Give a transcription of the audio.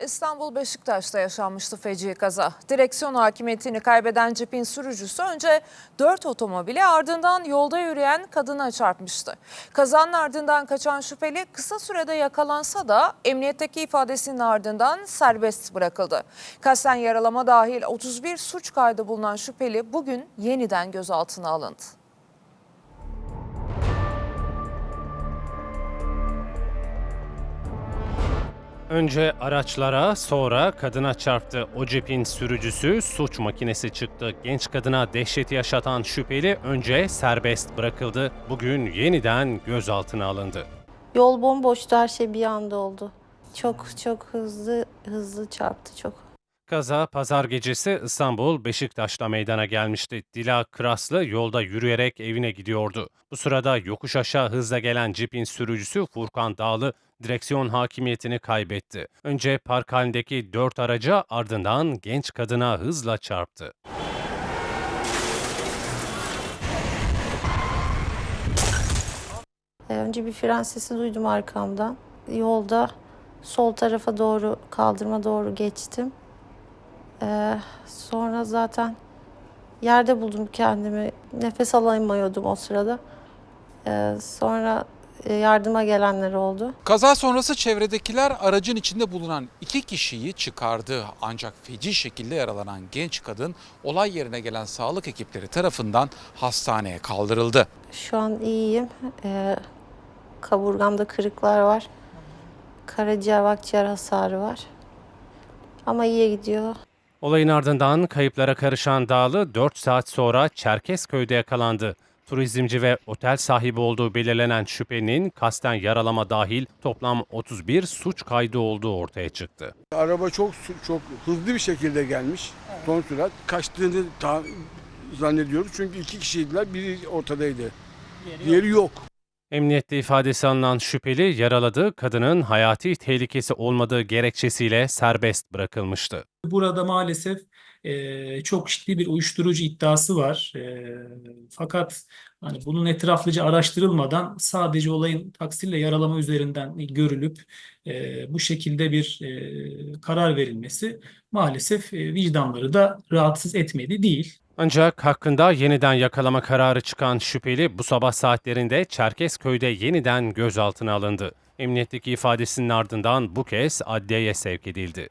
İstanbul Beşiktaş'ta yaşanmıştı feci kaza. Direksiyon hakimiyetini kaybeden cipin sürücüsü önce 4 otomobili ardından yolda yürüyen kadına çarpmıştı. Kazanın ardından kaçan şüpheli kısa sürede yakalansa da emniyetteki ifadesinin ardından serbest bırakıldı. Kasten yaralama dahil 31 suç kaydı bulunan şüpheli bugün yeniden gözaltına alındı. Önce araçlara, sonra kadına çarptı. O cipin sürücüsü suç makinesi çıktı. Genç kadına dehşeti yaşatan şüpheli önce serbest bırakıldı. Bugün yeniden gözaltına alındı. Yol bomboştu her şey bir anda oldu. Çok çok hızlı hızlı çarptı çok. Kaza pazar gecesi İstanbul Beşiktaş'ta meydana gelmişti. Dila Kraslı yolda yürüyerek evine gidiyordu. Bu sırada yokuş aşağı hızla gelen cipin sürücüsü Furkan Dağlı direksiyon hakimiyetini kaybetti. Önce park halindeki dört araca ardından genç kadına hızla çarptı. Ee, Önce bir fren sesi duydum arkamdan. Yolda sol tarafa doğru kaldırıma doğru geçtim. Ee, sonra zaten yerde buldum kendimi. Nefes alamıyordum o sırada. Ee, sonra e, yardıma gelenler oldu. Kaza sonrası çevredekiler aracın içinde bulunan iki kişiyi çıkardı. Ancak feci şekilde yaralanan genç kadın olay yerine gelen sağlık ekipleri tarafından hastaneye kaldırıldı. Şu an iyiyim. Ee, kaburgamda kırıklar var. Karaciğer, akciğer hasarı var. Ama iyiye gidiyor. Olayın ardından kayıplara karışan Dağlı 4 saat sonra Çerkezköy'de yakalandı. Turizmci ve otel sahibi olduğu belirlenen şüphelinin kasten yaralama dahil toplam 31 suç kaydı olduğu ortaya çıktı. Araba çok çok hızlı bir şekilde gelmiş. Son sürat kaçtığını ta- zannediyoruz. Çünkü iki kişiydiler. Biri ortadaydı. Diğeri yok. Emniyette ifadesi alınan şüpheli yaraladığı kadının hayati tehlikesi olmadığı gerekçesiyle serbest bırakılmıştı. Burada maalesef e, çok ciddi bir uyuşturucu iddiası var. E, fakat hani bunun etraflıca araştırılmadan sadece olayın taksirle yaralama üzerinden görülüp e, bu şekilde bir e, karar verilmesi maalesef e, vicdanları da rahatsız etmedi değil. Ancak hakkında yeniden yakalama kararı çıkan şüpheli bu sabah saatlerinde Çerkezköy'de yeniden gözaltına alındı. Emniyetteki ifadesinin ardından bu kez adliyeye sevk edildi.